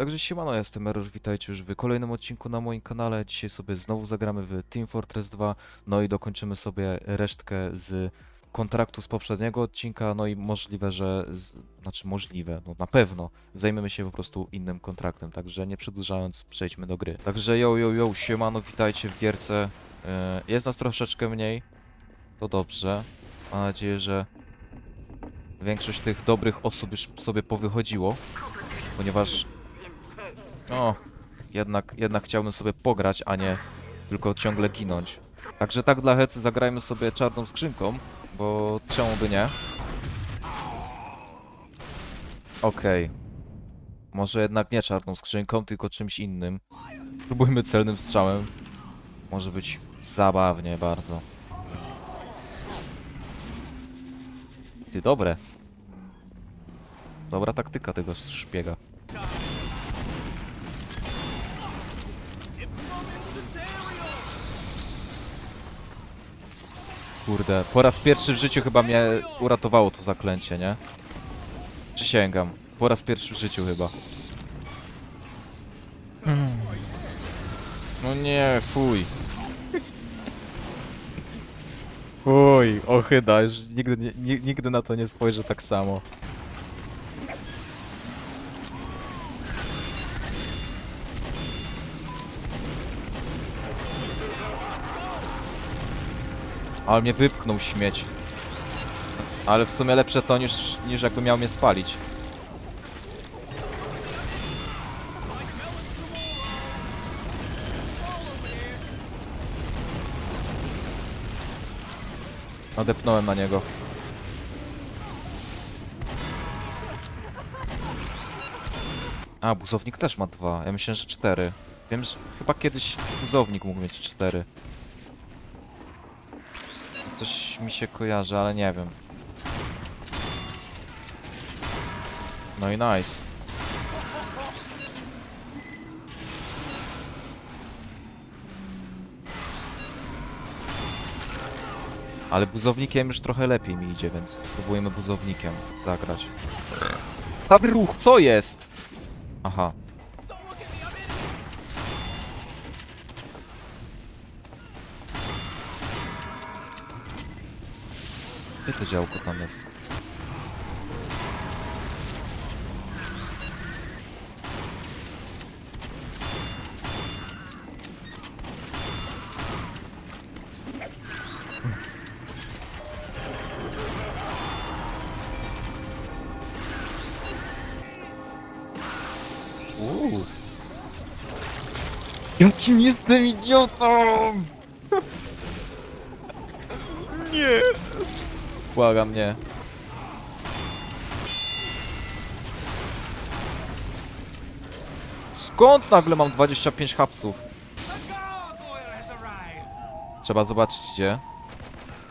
Także siemano, jestem Error, witajcie już w kolejnym odcinku na moim kanale. Dzisiaj sobie znowu zagramy w Team Fortress 2, no i dokończymy sobie resztkę z kontraktu z poprzedniego odcinka, no i możliwe, że, z, znaczy możliwe, no na pewno, zajmiemy się po prostu innym kontraktem, także nie przedłużając, przejdźmy do gry. Także yo, yo, yo, siemano, witajcie w gierce. E, Jest nas troszeczkę mniej, to dobrze. Mam nadzieję, że większość tych dobrych osób już sobie powychodziło, ponieważ no, jednak, jednak chciałbym sobie pograć, a nie tylko ciągle ginąć. Także tak dla hecy zagrajmy sobie czarną skrzynką, bo czemu by nie? Okej. Może jednak nie czarną skrzynką, tylko czymś innym. Spróbujmy celnym strzałem. Może być zabawnie bardzo. Ty, dobre. Dobra taktyka tego szpiega. Kurde, po raz pierwszy w życiu chyba mnie uratowało to zaklęcie, nie? Przysięgam. Po raz pierwszy w życiu chyba. Hmm. No nie, fuj. Fuj, ochyda, już nigdy, nigdy na to nie spojrzę tak samo. Ale mnie wypchnął śmieć. Ale w sumie lepsze to niż, niż jakby miał mnie spalić. Odepnąłem na niego. A, buzownik też ma dwa. Ja myślę, że cztery. Wiem, że chyba kiedyś buzownik mógł mieć cztery. Coś mi się kojarzy, ale nie wiem. No i nice. Ale buzownikiem już trochę lepiej mi idzie, więc próbujemy buzownikiem zagrać. Dobry ruch, co jest? Aha. Gdzie to działko tam jest? Uuu. Jakim jestem idiotą! Nie! Błagam, nie. Skąd nagle mam 25 hapsów? Trzeba zobaczyć gdzie.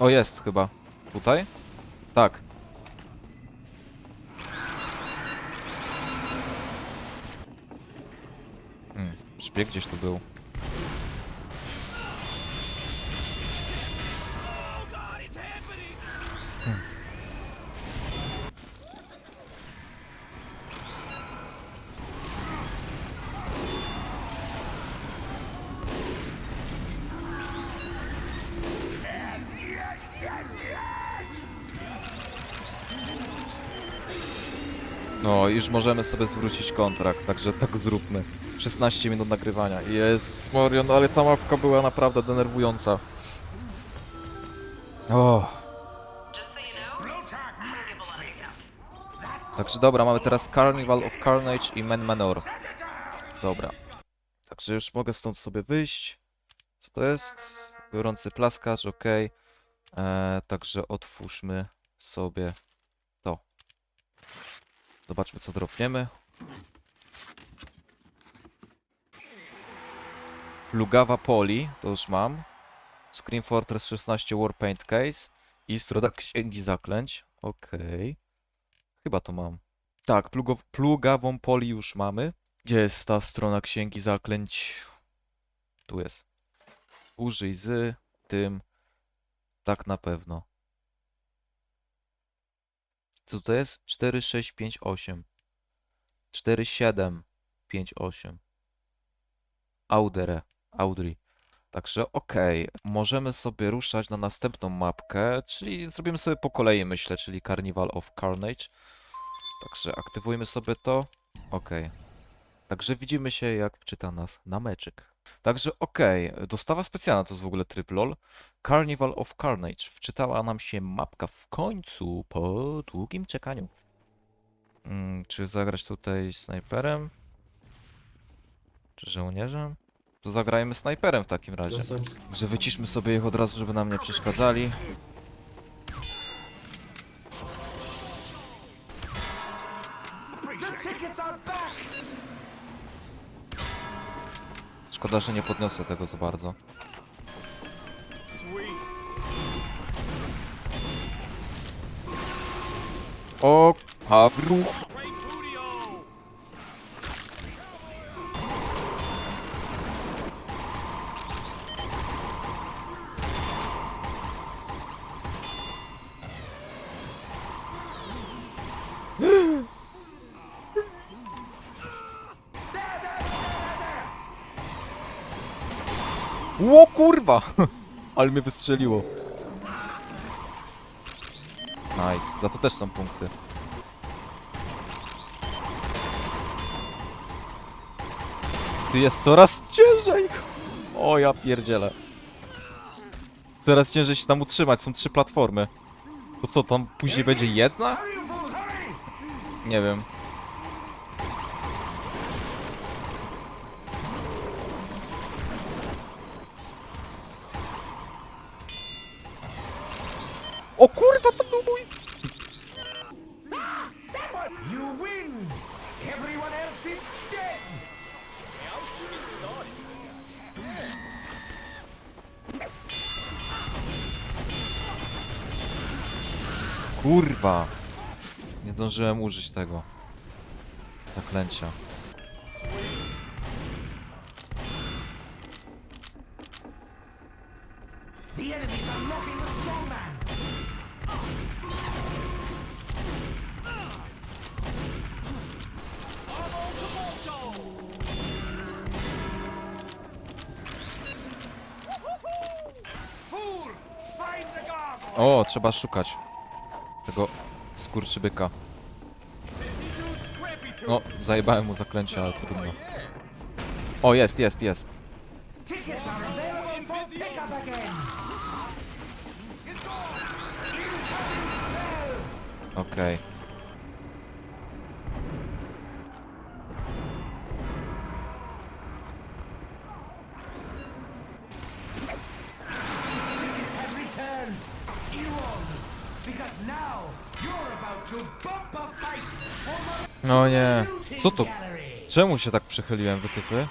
O, jest chyba. Tutaj? Tak. Hmm, szpieg gdzieś tu był. Możemy sobie zwrócić kontrakt, także tak zróbmy. 16 minut nagrywania. Jest Morion, ale ta mapka była naprawdę denerwująca. O. Także dobra, mamy teraz Carnival of Carnage i Man Manor. Dobra. Także już mogę stąd sobie wyjść. Co to jest? Gorący plaskacz, ok. Eee, także otwórzmy sobie. Zobaczmy co dropniemy. Plugawa Poli, to już mam. Screen Fortress 16 Warpaint Case i stroda księgi zaklęć. Okej. Chyba to mam. Tak, plugawą Poli już mamy. Gdzie jest ta strona księgi zaklęć? Tu jest. Użyj z tym. Tak na pewno. Co to jest? 4, 6, 5, 8. 4, 7, 5-8. Audere, Audrey. Także okej, możemy sobie ruszać na następną mapkę, czyli zrobimy sobie po kolei, myślę, czyli Carnival of Carnage. Także aktywujmy sobie to. Okej. Także widzimy się, jak wczyta nas na meczyk. Także okej, dostawa specjalna to jest w ogóle tryb LOL. Carnival of Carnage. Wczytała nam się mapka w końcu po długim czekaniu. Mm, czy zagrać tutaj snajperem? Czy żołnierzem? To zagrajmy snajperem w takim razie. Że wyciszmy sobie ich od razu, żeby nam nie przeszkadzali. Szkoda, że nie podniosę tego za bardzo. O, Pawru. Ło kurwa! Ale mnie wystrzeliło. Nice, za to też są punkty. Tu jest coraz ciężej! O ja pierdzielę. Jest Coraz ciężej się tam utrzymać, są trzy platformy. To co, tam później będzie jedna? Nie wiem. O kurwa, to był mój! You win! Everyone else is dead! Kurwa! Nie zdążyłem użyć tego. Zaklęcia. O, trzeba szukać tego skurczybyka. No, zajebałem mu zaklęcie, ale trudno. O, jest, jest, jest. Tickets are No nie. Co to? Czemu się tak przychyliłem, wytyfy?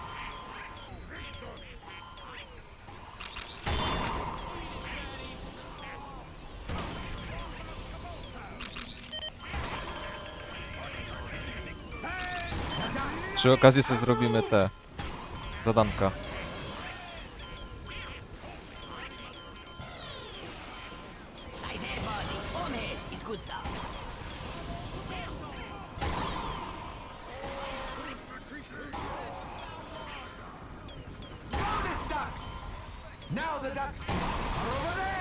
Przy okazji sobie zrobimy te zadanka. Now the ducks are over there!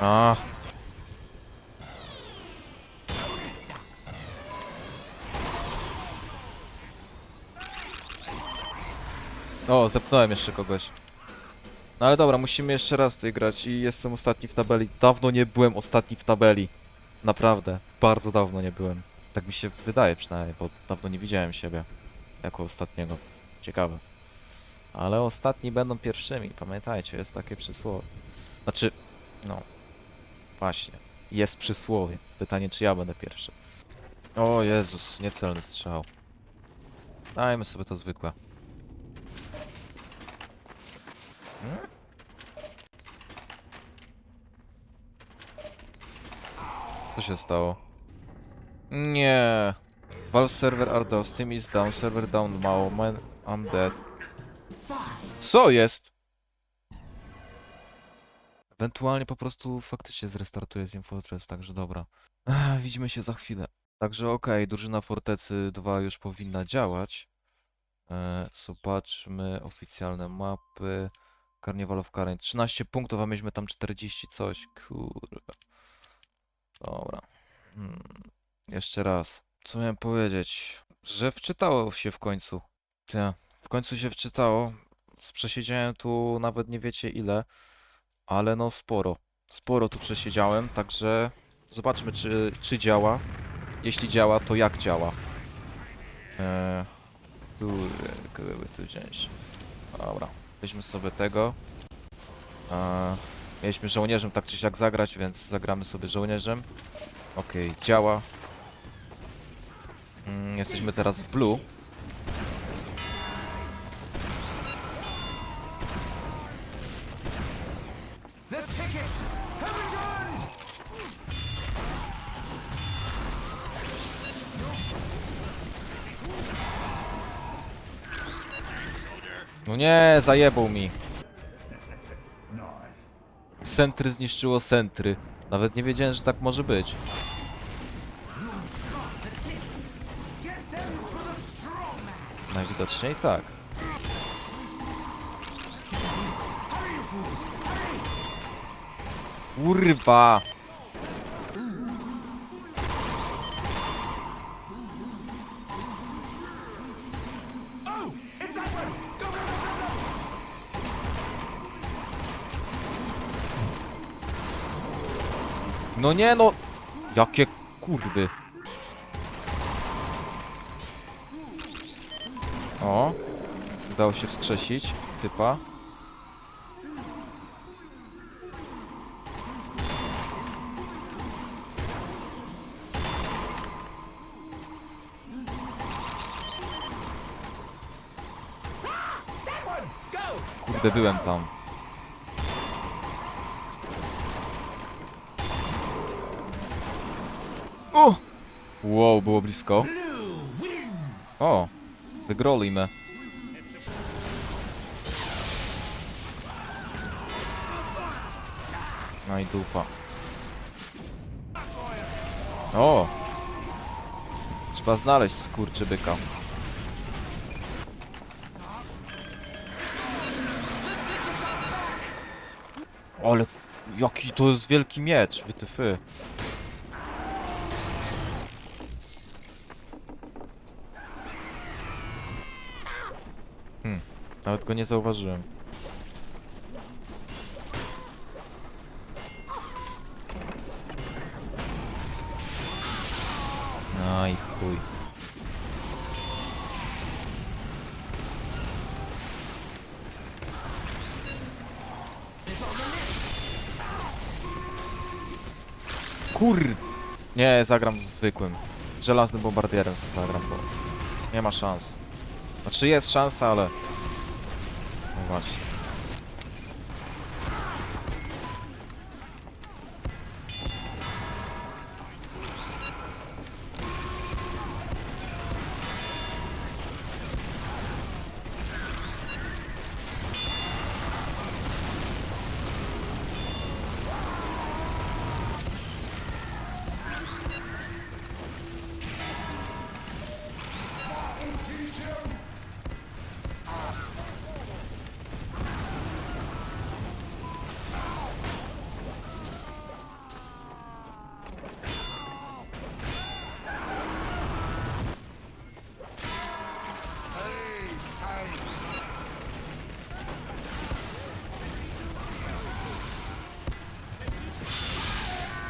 A, o, zepnąłem jeszcze kogoś. No ale dobra, musimy jeszcze raz tutaj grać i jestem ostatni w tabeli. Dawno nie byłem ostatni w tabeli. Naprawdę, bardzo dawno nie byłem. Tak mi się wydaje przynajmniej, bo dawno nie widziałem siebie jako ostatniego. Ciekawe. Ale ostatni będą pierwszymi, pamiętajcie, jest takie przysłowie. Znaczy, no, właśnie, jest przysłowie. Pytanie, czy ja będę pierwszy. O Jezus, niecelny strzał. Dajmy sobie to zwykłe. Hmm? Co się stało? Nie. Valve server are down, Steam is down, server down, mało, man, I'm dead. Co jest? Ewentualnie po prostu faktycznie zrestartuję Team Fortress, także dobra. Widzimy się za chwilę. Także okej, drużyna Fortecy 2 już powinna działać. E, zobaczmy oficjalne mapy. Carnival of Karen 13 punktów, a mieliśmy tam 40 coś. Kurwa. Dobra. Hmm. Jeszcze raz. Co miałem powiedzieć? Że wczytało się w końcu. Ja, w końcu się wczytało. Przesiedziałem tu nawet nie wiecie ile, ale no sporo. Sporo tu przesiedziałem, także zobaczmy czy, czy działa. Jeśli działa, to jak działa. Eee, kurde, tu wziąć? Dobra, weźmy sobie tego. Eee, mieliśmy żołnierzem tak czy siak zagrać, więc zagramy sobie żołnierzem. Okej, działa. Mm, jesteśmy teraz w blue. No nie, zajebał mi. Sentry zniszczyło sentry. Nawet nie wiedziałem, że tak może być. The tickets! Get No nie no! Jakie kurwy. O! Udało się wskrzesić typa. Kurde, byłem tam. O! Wow, było blisko. O! Wygrolimy. No i dupa. O! Trzeba znaleźć skurczybyka. Ale jaki to jest wielki miecz, wytyfy. Nawet go nie zauważyłem. Aj, chuj. Kur... Nie, zagram zwykłym. Żelaznym bombardierem zagram, bo nie ma szans. Znaczy jest szansa, ale... No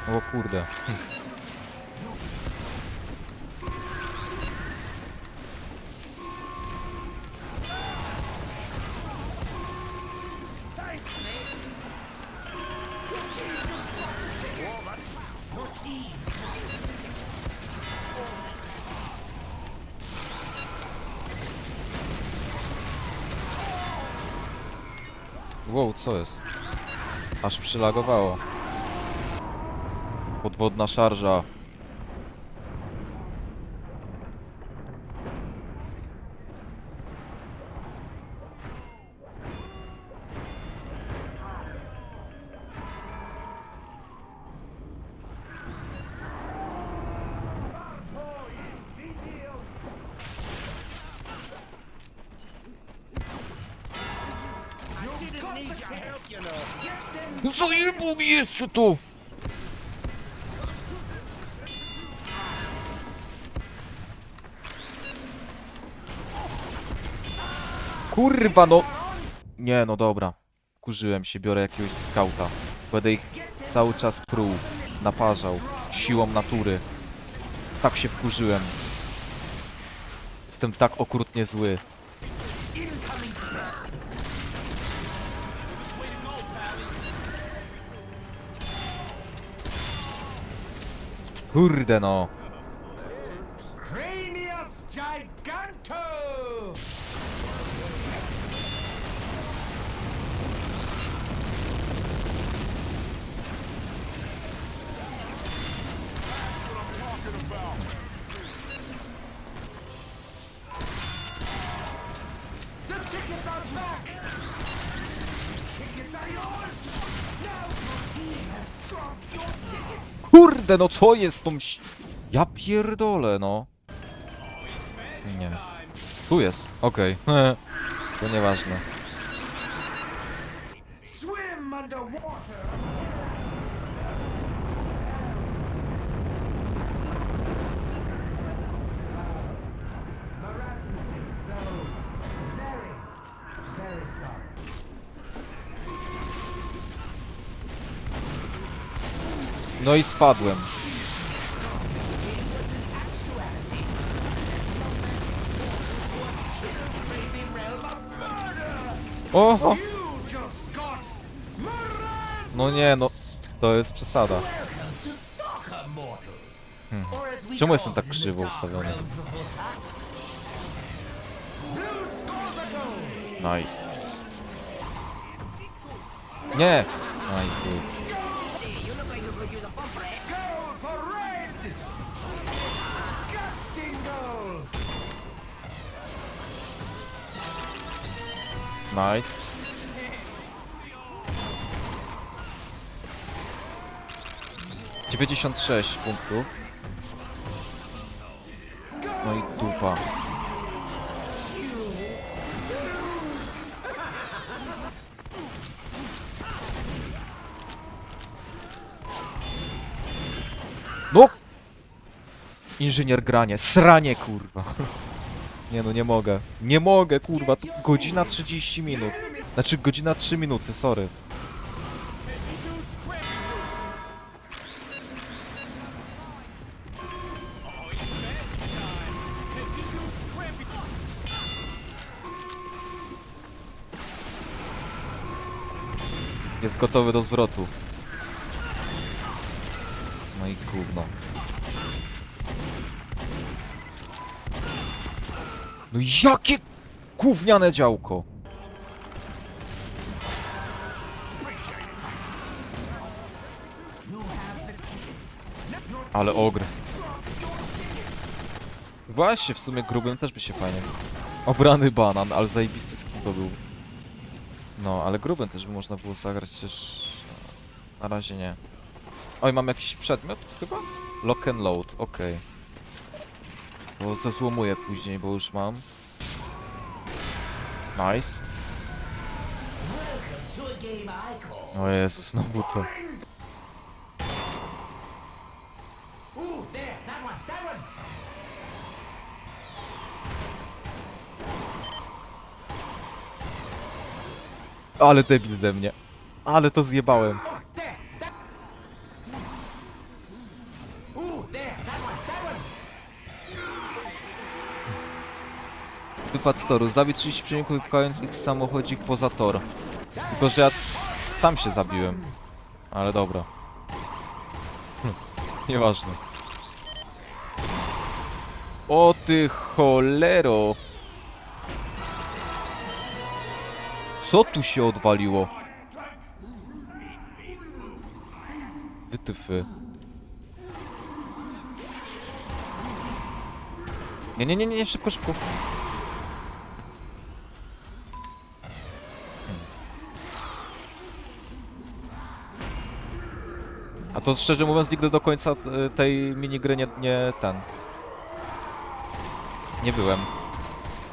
O kurde. Wow, co jest? Aż przylagowało. Podwodna szarża. No zajebał mi jeszcze to! Kurwa no! Nie no dobra. Kurzyłem się, biorę jakiegoś skauta. Będę ich cały czas pruł, naparzał, siłą natury. Tak się wkurzyłem. Jestem tak okrutnie zły. Kurde no. The tickets are back! Tickets are yours! Now your team has dropped your tickets! Kurde, no co jest z tą ś- Ja pierdolę, no. Nie. Tu jest, okej. to nieważne. Swim underwater! No i spadłem. Actuality, crazy realm of murder! O! You just got Marasmus! No nie, no. To jest przesada. We Czemu jestem tak krzywo ustawiony? Nice. Nie! Nice. Dziewięćdziesiąt sześć punktów. No i dupa. No! Inżynier granie, sranie kurwa. Nie no, nie mogę. Nie mogę, kurwa. Godzina 30 minut. Znaczy godzina 3 minuty, sorry. Jest gotowy do zwrotu. No i gówno. No jakie gówniane działko! Ale ogr. Właśnie, w sumie grubym też by się fajnie. Obrany banan, ale zajebisty skin to był. No, ale grubym też by można było zagrać, chociaż... Na razie nie. Oj, mam jakiś przedmiot chyba? Lock and load, okej. Bo zezłomuję później, bo już mam. Nice. O Jezu, znowu to. Ale debil ze mnie. Ale to zjebałem. Wypad z toru. Zabić 30 przeciwników wypchając ich samochodzik poza tor. Tylko, że ja sam się zabiłem. Ale dobra. Hm, Nieważne. O ty cholero! Co tu się odwaliło? Wytyfy. Nie, nie, nie, nie, szybko, szybko. A to szczerze mówiąc nigdy do końca e, tej minigry nie, nie ten. Nie byłem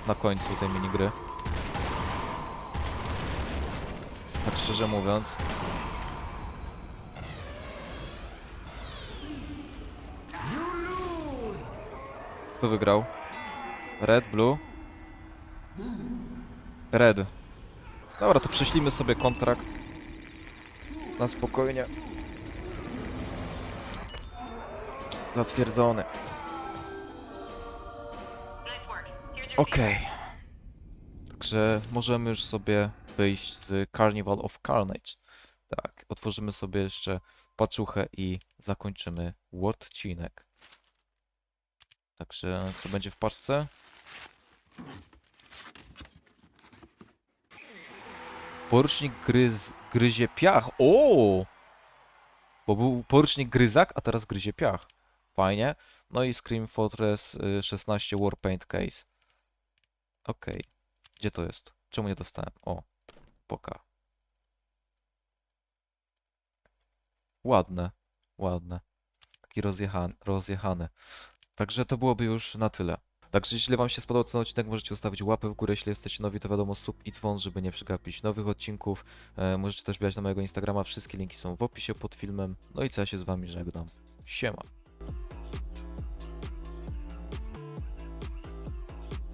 na końcu tej minigry. Tak szczerze mówiąc. Kto wygrał? Red, blue? Red. Dobra, to prześlimy sobie kontrakt. Na spokojnie. Zatwierdzony. Okej. Także możemy już sobie wyjść z Carnival of Carnage. Tak, otworzymy sobie jeszcze paczuchę i zakończymy odcinek. Także co będzie w paczce? Porucznik gryz, gryzie piach. O! Bo był porucznik gryzak, a teraz gryzie piach. Fajnie. No i Scream Fortress y, 16 Warpaint Case. Okej. Gdzie to jest? Czemu nie dostałem? O, poka. Ładne, ładne. Taki rozjechany, rozjechany. Także to byłoby już na tyle. Także jeśli Wam się spodobał ten odcinek, możecie ustawić łapę w górę, jeśli jesteście nowi, to wiadomo, sub i dzwon, żeby nie przegapić nowych odcinków. E, możecie też wbijać na mojego Instagrama, wszystkie linki są w opisie pod filmem. No i co ja się z Wami żegnam. Siema.